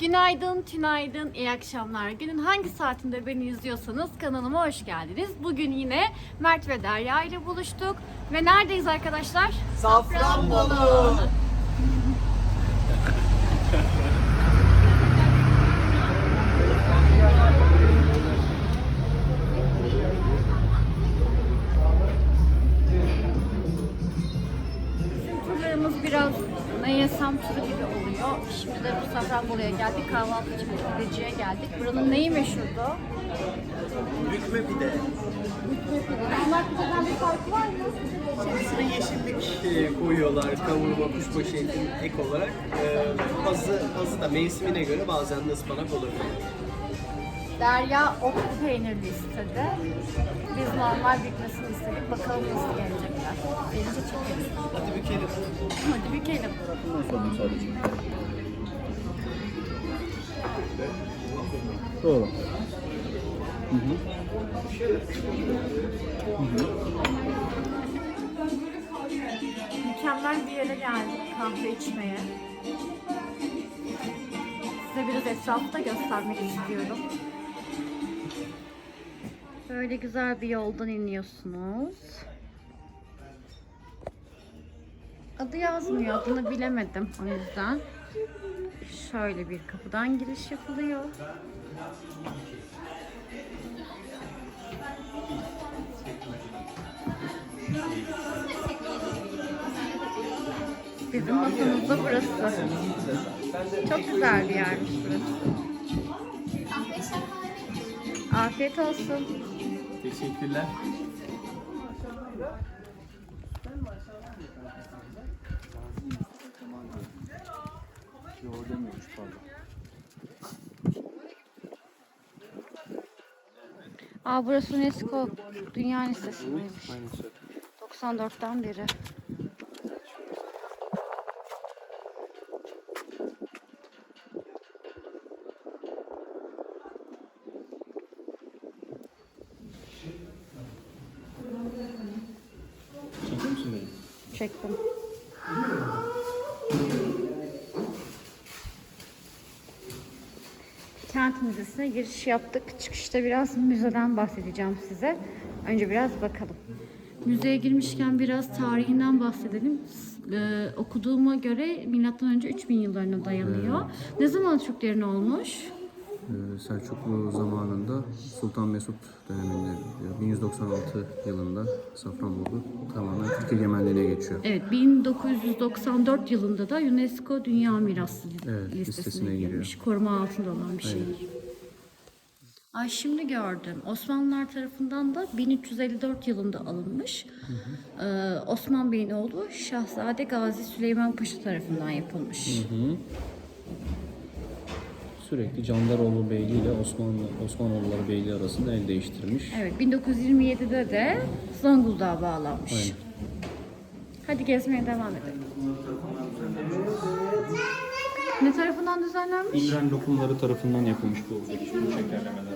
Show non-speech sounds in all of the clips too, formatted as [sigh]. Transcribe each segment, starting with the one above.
Günaydın, tünaydın, iyi akşamlar. Günün hangi saatinde beni izliyorsanız kanalıma hoş geldiniz. Bugün yine Mert ve Derya ile buluştuk. Ve neredeyiz arkadaşlar? Safranbolu. Bizim Safranbolu'ya geldik. Kahvaltı için pideciye geldik. Buranın neyi meşhurdu? Bükme pide. Normal pideden bir farkı var mı? İçerisine yeşillik e, koyuyorlar kavurma, kuşbaşı etin ek olarak. E, azı, azı da mevsimine göre bazen de ıspanak olabiliyor. Derya otlu peynirli istedi. Biz normal bükmesini istedik. Bakalım nasıl gelecekler. Gelince çekeriz. Hadi bükelim. Hadi bükelim. Doğru. Mükemmel bir yere geldik kahve içmeye. Size biraz etrafı da göstermek istiyorum. Böyle güzel bir yoldan iniyorsunuz. Adı yazmıyor, adını bilemedim o yüzden. Şöyle bir kapıdan giriş yapılıyor. Bizim masamız da burası. Çok güzel bir yermiş burası. Afiyet olsun. Teşekkürler. Demiyormuş pardon. Aa burası UNESCO Dünya Listesi'ndeymiş. Aynısı. 94'ten beri. Çekiyor musun beni? Çektim. Müzesi'ne giriş yaptık. Çıkışta biraz müzeden bahsedeceğim size. Önce biraz bakalım. Müzeye girmişken biraz tarihinden bahsedelim. Ee, okuduğuma göre M.Ö. 3000 yıllarına dayanıyor. Ne zaman Türklerin olmuş? Ee, Selçuklu zamanında Sultan Mesut döneminde e, 1196 yılında Safranbolu tamamen Türk egemenliğine geçiyor. Evet, 1994 yılında da UNESCO Dünya Mirası Evet, listesine, listesine giriyor. girmiş. Koruma altında olan bir şehir. Ay şimdi gördüm. Osmanlılar tarafından da 1354 yılında alınmış. Ee, Osman Bey'in oğlu Şahzade Gazi Süleyman Paşa tarafından yapılmış. Sürekli Candaroğlu Beyliği ile Osmanlı Osmanoğulları Beyliği arasında el değiştirmiş. Evet, 1927'de de Zonguldak'a bağlanmış. Aynen. Hadi gezmeye devam edelim. Ne tarafından düzenlenmiş? İmren lokumları tarafından yapılmış bu şekerlemeler.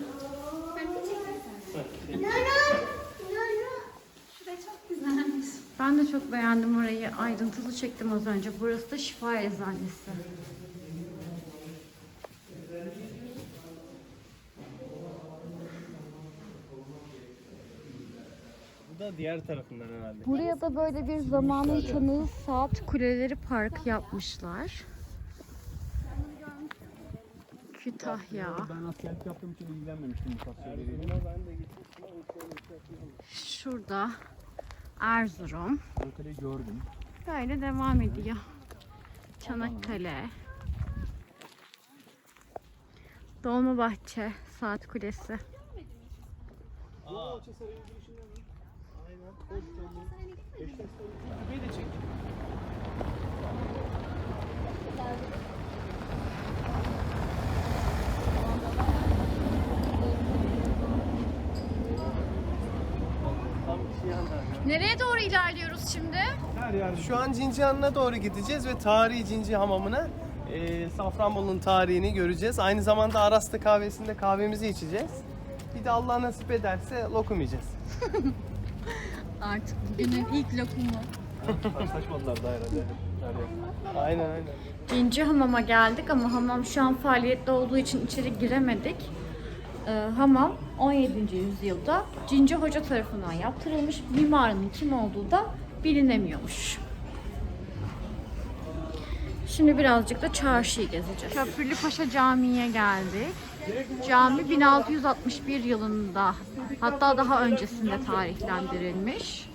Ben de çok beğendim orayı. Ayrıntılı çektim az önce. Burası da Şifa Eczanesi. Bu da diğer tarafından herhalde. Buraya da böyle bir zamanın tanığı saat kuleleri park yapmışlar. Kütahya. Ben askerlik yaptığım için ilgilenmemiştim bu tasvirleriyle. Şurada Erzurum. Ankara'yı gördüm. Böyle devam ediyor. Çanakkale. Dolmabahçe Saat Kulesi. Kupeyi de çek. Tam bir şey anlar. Nereye doğru ilerliyoruz şimdi? Şu an Cincihan'a doğru gideceğiz ve tarihi Cinci Hamamı'na e, Safranbolu'nun tarihini göreceğiz. Aynı zamanda Aras'ta kahvesinde kahvemizi içeceğiz. Bir de Allah nasip ederse lokum yiyeceğiz. [laughs] Artık günün ilk lokumu. Saçmadılar da herhalde. Aynen aynen. Cinci Hamam'a geldik ama hamam şu an faaliyette olduğu için içeri giremedik. Ee, hamam 17. yüzyılda Cinci Hoca tarafından yaptırılmış. Mimarın kim olduğu da bilinemiyormuş. Şimdi birazcık da çarşıyı gezeceğiz. Köprülü Paşa Camii'ye geldik. Cami 1661 yılında hatta daha öncesinde tarihlendirilmiş.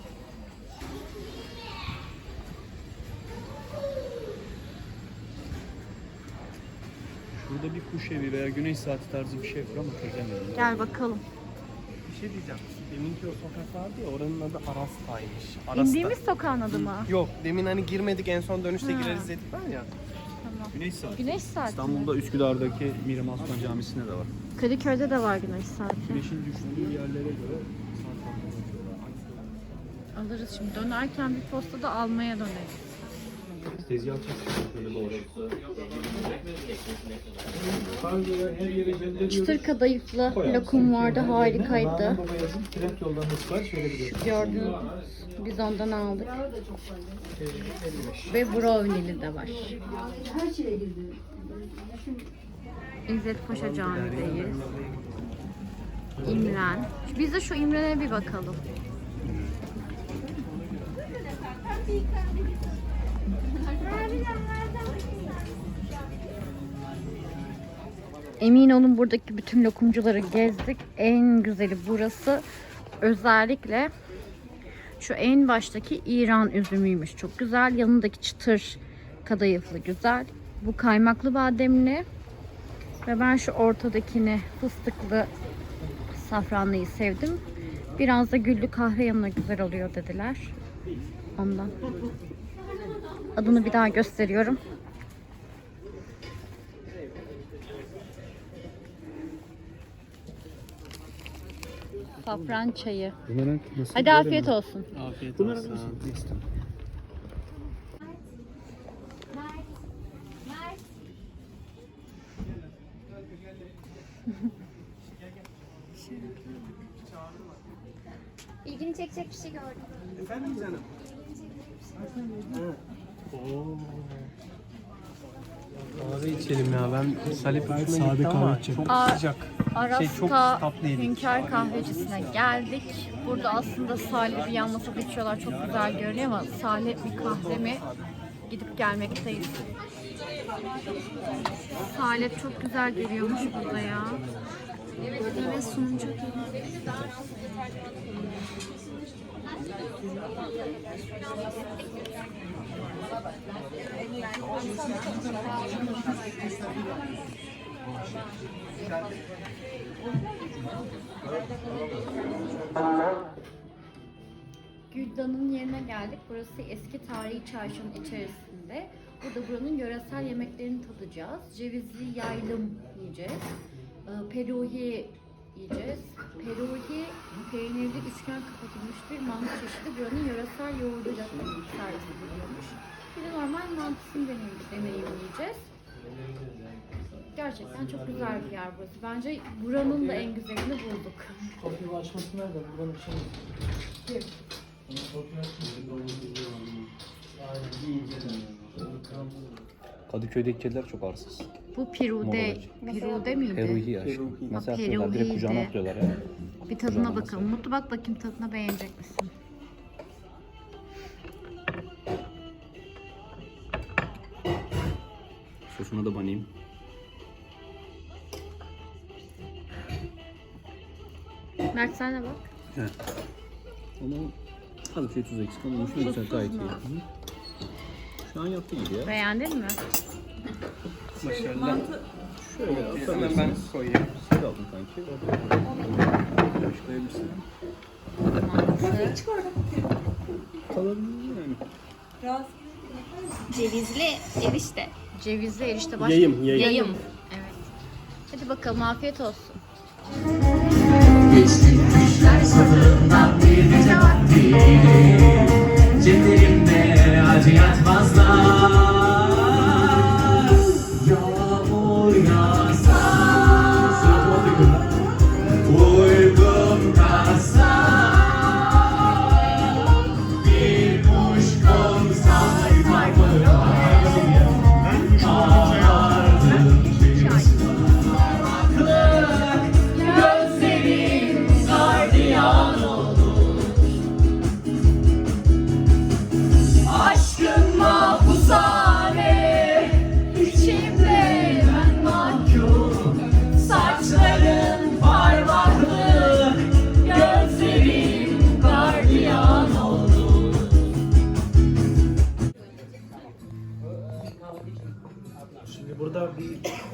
Burada bir kuş evi veya güneş saati tarzı bir şey var ama çözemiyorum. Gel bakalım. Bir şey diyeceğim. Deminki o sokak vardı ya oranın adı Arasta'ymış. Arasta. İndiğimiz sokağın adı mı? Yok demin hani girmedik en son dönüşte Ha. gireriz dedik var ya. Güneş saati. Güneş saati? İstanbul'da Üsküdar'daki Miriam Aslan Camisi'nde de var. Kadıköy'de de var güneş saati. Güneşin düştüğü yerlere göre saat farklı Alırız şimdi. Dönerken bir posta da almaya döneriz. Tezgah çekti. Böyle doğru. Çıtır kadayıflı lokum vardı. Harikaydı. Trend. Gördünüz. Biz ondan aldık. Ve brownie'li de var. İzzet Paşa Camii'deyiz. İmren. Biz de şu İmren'e bir bakalım. Emin olun buradaki bütün lokumcuları gezdik. En güzeli burası. Özellikle şu en baştaki İran üzümüymüş. Çok güzel. Yanındaki çıtır kadayıflı güzel. Bu kaymaklı bademli. Ve ben şu ortadakini fıstıklı safranlıyı sevdim. Biraz da güllü kahve yanına güzel oluyor dediler. Ondan. Adını bir daha gösteriyorum. Safran çayı. Bunların nasıl? Hadi afiyet olsun. Afiyet olsun. İlgini çekecek bir şey gördüm. Efendim canım. Kahve içelim ya. Ben Salep hoşuma sade gitti ama çok Aa, sıcak. Araska Şey, çok tatlıydı. Hünkar Kahvecisi'ne geldik. Burada aslında salep yan masada içiyorlar. Çok güzel görünüyor ama salep mi kahve mi gidip gelmekteyiz. Salep çok güzel geliyormuş burada ya. Ve sunucu Güldan'ın yerine geldik. Burası eski tarihi çarşının içerisinde. Burada buranın yöresel yemeklerini tadacağız. Cevizli yaylım yiyeceğiz. Ee, Peruhi yiyeceğiz. Peruhi peynirli üçgen kapatılmış bir mantı çeşidi. Buranın yöresel yoğurduyla servis ediliyormuş. Bir de normal mantısını deneyim, deneyimleyeceğiz. Gerçekten çok güzel bir yer burası. Bence buranın da en güzelini bulduk. Kapıyı açması nerede? Buranın bir şey yok. Kadıköy'deki kediler çok arsız. Bu Pirude, Pirude miydi? Peruhi aşkım. Nasıl Ha, yapıyorlar? Direkt Peruhi'ydi. kucağına atlıyorlar ya. Bir tadına bakalım. Mutlu bak bakayım tadına beğenecek misin? Sosuna da banayım. Mert sen de bak. Evet. Ama az bir şey tuz eksik ama hoşuma güzel gayet iyi. Hı. Şu an yaptı gibi ya. Beğendin mi? Başarılı. Şöyle Hemen ben koyayım. Süt aldın kanki. Biraz koyabilirsin. Kalabilir yani. Cevizli erişte. Cevizli erişte başka. Yayım, yayım. Yayım. Evet. Hadi bakalım afiyet olsun. Ceplerimde acı yatmazlar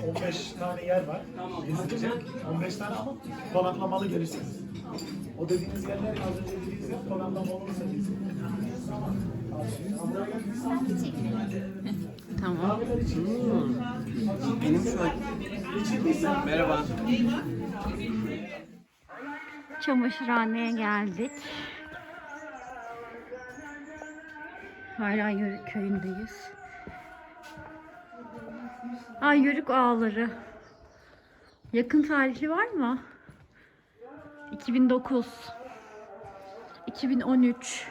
15 tane yer var. Gezilecek. 15 tane ama konaklamalı gelirsiniz. O dediğiniz yerler az önce dediğiniz yer konaklama olursa gezin. Tamam. Benim şu an... Merhaba. Çamaşırhaneye geldik. Hala köyündeyiz. Ay Yörük ağları. Yakın tarihli var mı? 2009 2013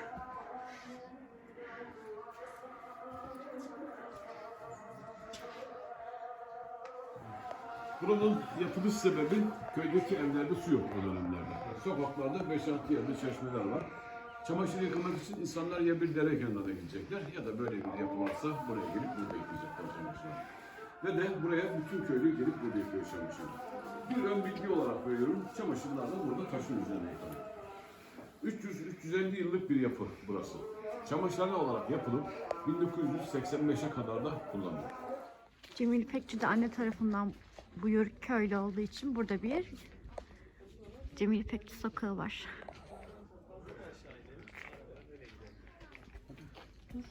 Buranın yapılış sebebi köydeki evlerde su yok o dönemlerde. Sokaklarda 5-6 yerde çeşmeler var. Çamaşır yıkamak için insanlar ya bir dere kenarına gidecekler ya da böyle bir yapı varsa buraya gelip burada yıkayacaklar çamaşırları. Ve de buraya bütün köylü gelip burada yıkıyor çamaşırları. Bir ön bilgi olarak veriyorum, çamaşırlar da burada taşın üzerine yıkanıyor. 300-350 yıllık bir yapı burası. Çamaşırhane olarak yapılıp 1985'e kadar da kullanılıyor. Cemil İpekçi de anne tarafından bu Yörük köylü olduğu için burada bir Cemil İpekçi sokağı var. Hoş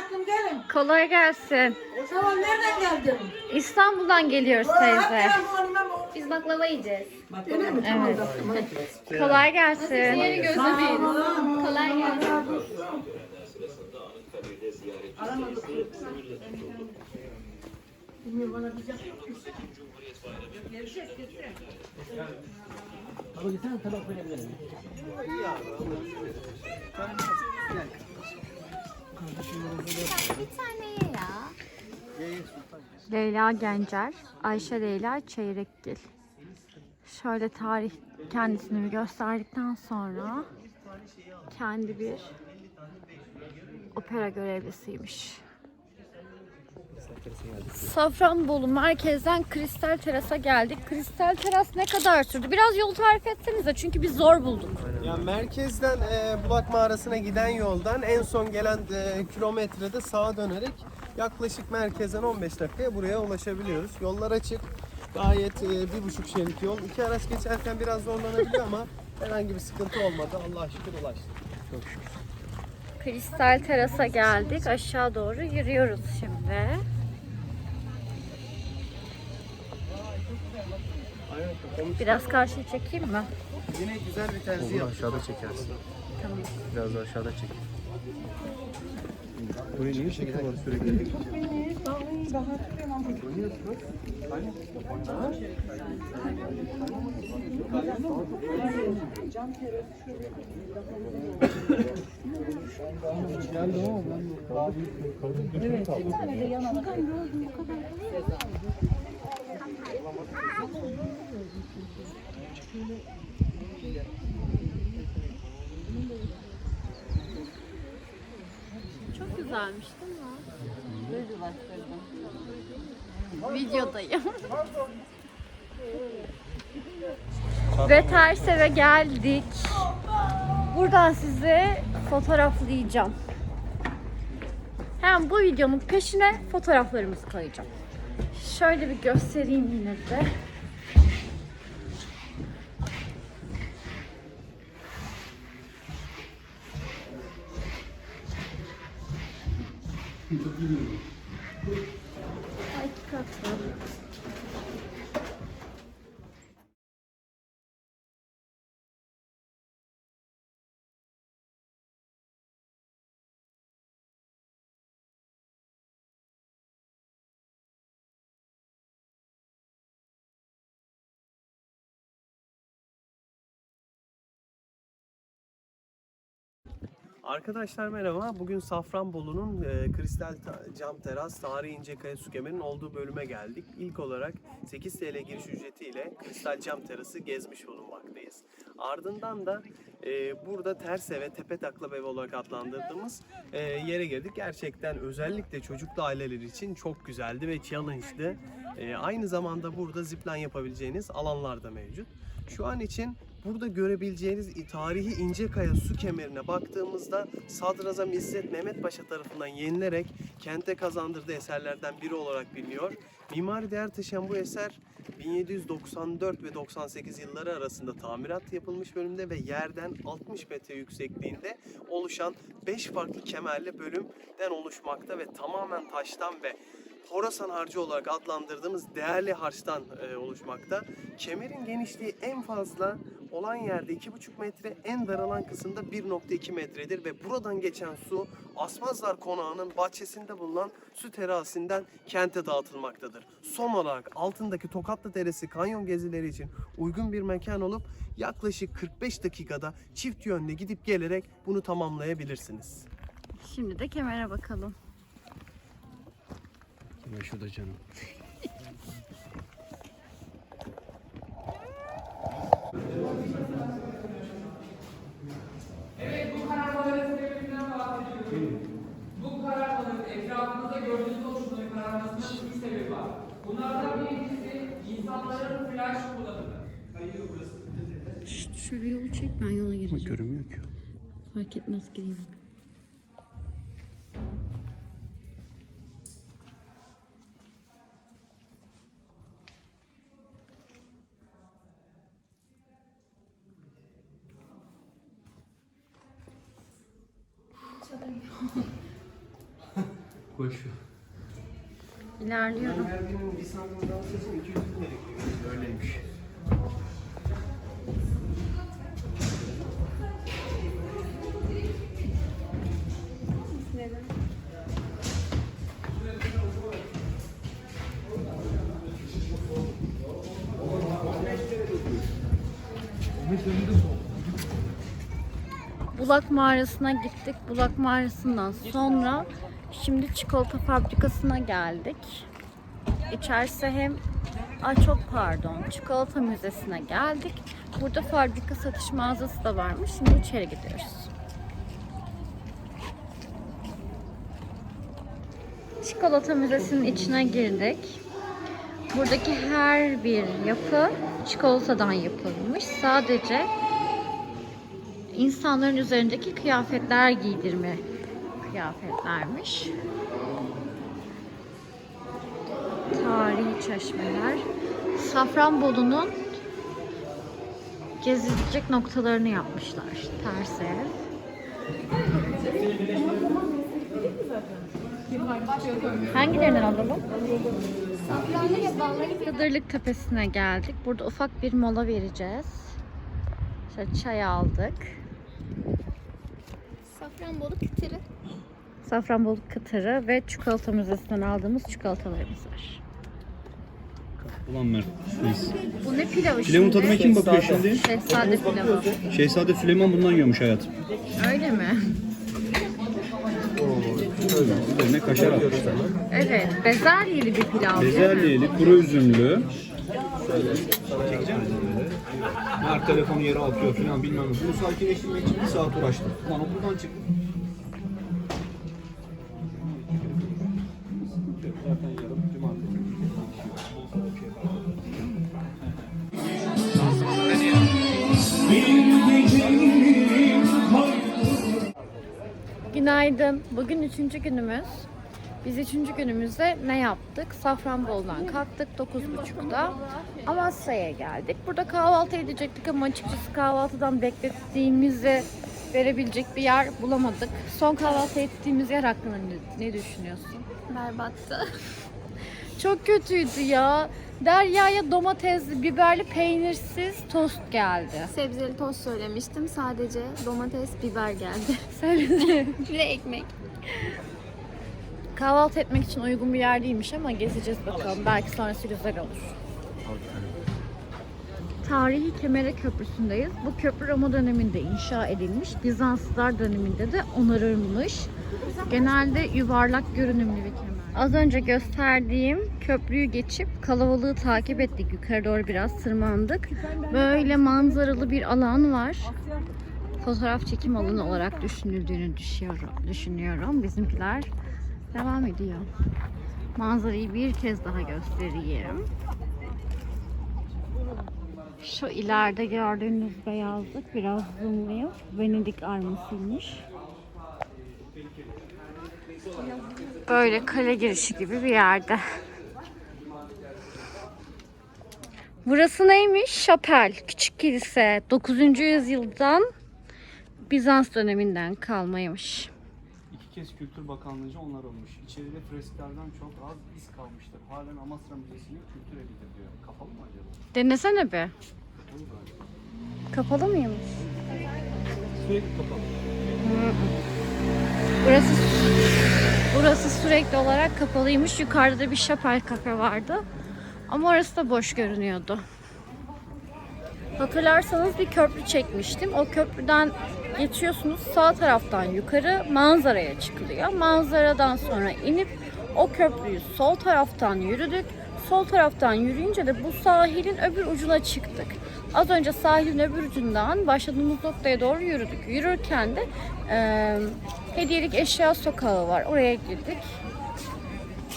geldiniz. Gelin. Kolay gelsin. Tamam nereden geldin? İstanbul'dan geliyoruz teyze. Biz baklava yiyeceğiz. Öyle mi? Tamam. Evet. Kolay gelsin. Yeri gözlemeyin. Kolay gelsin. Bir tane ya. Leyla Gencer, Ayşe Leyla Çeyrekgil. Şöyle tarih kendisini bir gösterdikten sonra kendi bir opera görevlisiymiş. Safranbolu merkezden Kristal Teras'a geldik. Kristal Teras ne kadar sürdü? Biraz yol tarif etsenize çünkü biz zor bulduk. Ya merkezden e, Bulak Mağarası'na giden yoldan en son gelen e, kilometrede sağa dönerek yaklaşık merkezden 15 dakikaya buraya ulaşabiliyoruz. Yollar açık. Gayet e, bir buçuk şerit yol. İki araç geçerken biraz zorlanabiliyor ama herhangi bir sıkıntı olmadı. Allah'a şükür ulaştık. Kristal Teras'a geldik. Aşağı doğru yürüyoruz şimdi. Biraz karşıya çekeyim mi? Yine güzel bir terzi yaptık. Aşağıda çekersin. Tamam. Biraz da aşağıda çek. Buraya niye çekiyorlar sürekli? Çok güzelmiş değil mi? Videodayım. [laughs] Ve Tersev'e geldik. Buradan sizi fotoğraflayacağım. Hem bu videonun peşine fotoğraflarımızı koyacağım. Şöyle bir göstereyim yine de. Ay iki katlı. Arkadaşlar merhaba. Bugün Safranbolu'nun e, Kristal Ta- Cam Teras Tarihi İncekaya Su Kemeri'nin olduğu bölüme geldik. İlk olarak 8 TL giriş ücretiyle Kristal Cam Terası gezmiş bulunmaktayız. Ardından da e, burada Terse ve Tepe Taklap Evi olarak adlandırdığımız e, yere girdik. Gerçekten özellikle çocuklu aileler için çok güzeldi ve challenge'dı. E, aynı zamanda burada zipline yapabileceğiniz alanlar da mevcut. Şu an için burada görebileceğiniz tarihi İncekaya su kemerine baktığımızda Sadrazam İzzet Mehmet Paşa tarafından yenilerek kente kazandırdığı eserlerden biri olarak biliniyor. Mimari değer taşıyan bu eser 1794 ve 98 yılları arasında tamirat yapılmış bölümde ve yerden 60 metre yüksekliğinde oluşan 5 farklı kemerli bölümden oluşmakta ve tamamen taştan ve Horasan harcı olarak adlandırdığımız değerli harçtan e, oluşmakta. Kemerin genişliği en fazla olan yerde 2,5 metre, en daralan kısımda 1,2 metredir ve buradan geçen su Asmazlar Konağı'nın bahçesinde bulunan su terasinden kente dağıtılmaktadır. Son olarak altındaki Tokatlı Deresi kanyon gezileri için uygun bir mekan olup yaklaşık 45 dakikada çift yönlü gidip gelerek bunu tamamlayabilirsiniz. Şimdi de kemere bakalım. Ben şurada canım. Bu kararmanın etrafınızda gördüğünüz oluşumların kararmasının üç sebebi var. Bunlardan birincisi insanların flash kullanımı. Şşt, şöyle yolu çek ben yola gireceğim. Görünmüyor ki. Fark etmez gireyim. Ver. İlerliyorum. Santim daha seçim 200 gerekiyor. Öyleymiş. Bulak Mağarası'na gittik. Bulak Mağarası'ndan sonra şimdi çikolata fabrikasına geldik. İçerisi hem Ay çok pardon. Çikolata müzesine geldik. Burada fabrika satış mağazası da varmış. Şimdi içeri gidiyoruz. Çikolata müzesinin içine girdik. Buradaki her bir yapı çikolatadan yapılmış. Sadece insanların üzerindeki kıyafetler giydirme kıyafetlermiş. Tarihi çeşmeler. Safranbolu'nun gezilecek noktalarını yapmışlar. Ters ev. Hangilerini alalım? Kıdırlık Tepesi'ne geldik. Burada ufak bir mola vereceğiz. Şöyle çay aldık. Safranbolu kıtırı. Safranbolu kıtırı ve çikolata müzesinden aldığımız çikolatalarımız var. Ulan Mert. Bu ne pilavı Pilavın tadına kim bakıyor şimdi? Şehzade pilavı. Şehzade Süleyman bundan yiyormuş hayatım. Öyle mi? Üzerine kaşar atmışlar. Evet. Bezelyeli bir pilav? Bezelyeli, kuru üzümlü. Mert telefonu yere atıyor falan bilmem ne. Bunu sakinleştirmek için bir saat uğraştım. Lan yarın cumartesi. Günaydın. Bugün üçüncü günümüz. Biz üçüncü günümüzde ne yaptık? Safranbolu'dan kalktık 9.30'da. Amasya'ya geldik. Burada kahvaltı edecektik ama açıkçası kahvaltıdan beklettiğimizi verebilecek bir yer bulamadık. Son kahvaltı ettiğimiz yer hakkında ne, düşünüyorsun? Berbattı. [laughs] Çok kötüydü ya. Derya'ya domatesli, biberli, peynirsiz tost geldi. Sebzeli tost söylemiştim. Sadece domates, biber geldi. Söyledi. [laughs] bir de ekmek. Kahvaltı etmek için uygun bir yer değilmiş ama gezeceğiz bakalım. Belki sonrası güzel olur. Tarihi Kemere Köprüsü'ndeyiz. Bu köprü Roma döneminde inşa edilmiş. Bizanslılar döneminde de onarılmış. Genelde yuvarlak görünümlü bir kemer. Az önce gösterdiğim köprüyü geçip kalabalığı takip ettik. Yukarı doğru biraz tırmandık. Böyle manzaralı bir alan var. Fotoğraf çekim alanı olarak düşünüldüğünü düşünüyorum. düşünüyorum. Bizimkiler devam ediyor. Manzarayı bir kez daha göstereyim. Şu ileride gördüğünüz beyazlık biraz zoomlayıp Venedik armasıymış. Böyle kale girişi gibi bir yerde. Burası neymiş? Şapel, küçük kilise. 9. yüzyıldan Bizans döneminden kalmaymış. Kez Kültür Bakanlığı'nca onarılmış. İçeride fresklerden çok az iz kalmıştır. Halen Amasra Müzesi'nin kültür evidir diyor. Kapalı mı acaba? Denesene be. Kapalı mıymış? Sürekli kapalı. Burası burası sürekli olarak kapalıymış. Yukarıda da bir şapel kafe vardı. Ama orası da boş görünüyordu. Hatırlarsanız bir köprü çekmiştim. O köprüden geçiyorsunuz sağ taraftan yukarı manzaraya çıkılıyor. Manzaradan sonra inip o köprüyü sol taraftan yürüdük. Sol taraftan yürüyünce de bu sahilin öbür ucuna çıktık. Az önce sahilin öbür ucundan başladığımız noktaya doğru yürüdük. Yürürken de eee, hediyelik eşya sokağı var. Oraya girdik.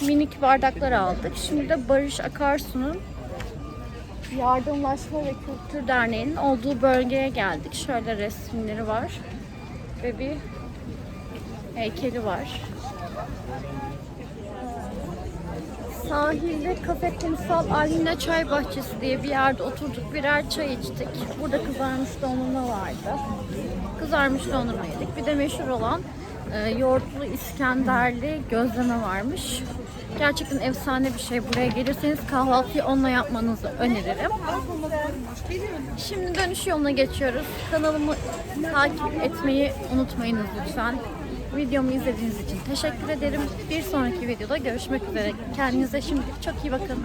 Minik bardaklar aldık. Şimdi de Barış Akarsu'nun Yardımlaşma ve Kültür Derneği'nin olduğu bölgeye geldik. Şöyle resimleri var. Ve bir heykeli var. Sahilde kafe kumsal Almina Çay Bahçesi diye bir yerde oturduk. Birer çay içtik. Burada kızarmış dondurma vardı. Kızarmış dondurma yedik. Bir de meşhur olan e, yoğurtlu İskenderli gözleme varmış. Gerçekten efsane bir şey. Buraya gelirseniz kahvaltıyı onunla yapmanızı öneririm. Şimdi dönüş yoluna geçiyoruz. Kanalımı takip etmeyi unutmayınız lütfen. Videomu izlediğiniz için teşekkür ederim. Bir sonraki videoda görüşmek üzere. Kendinize şimdilik çok iyi bakın.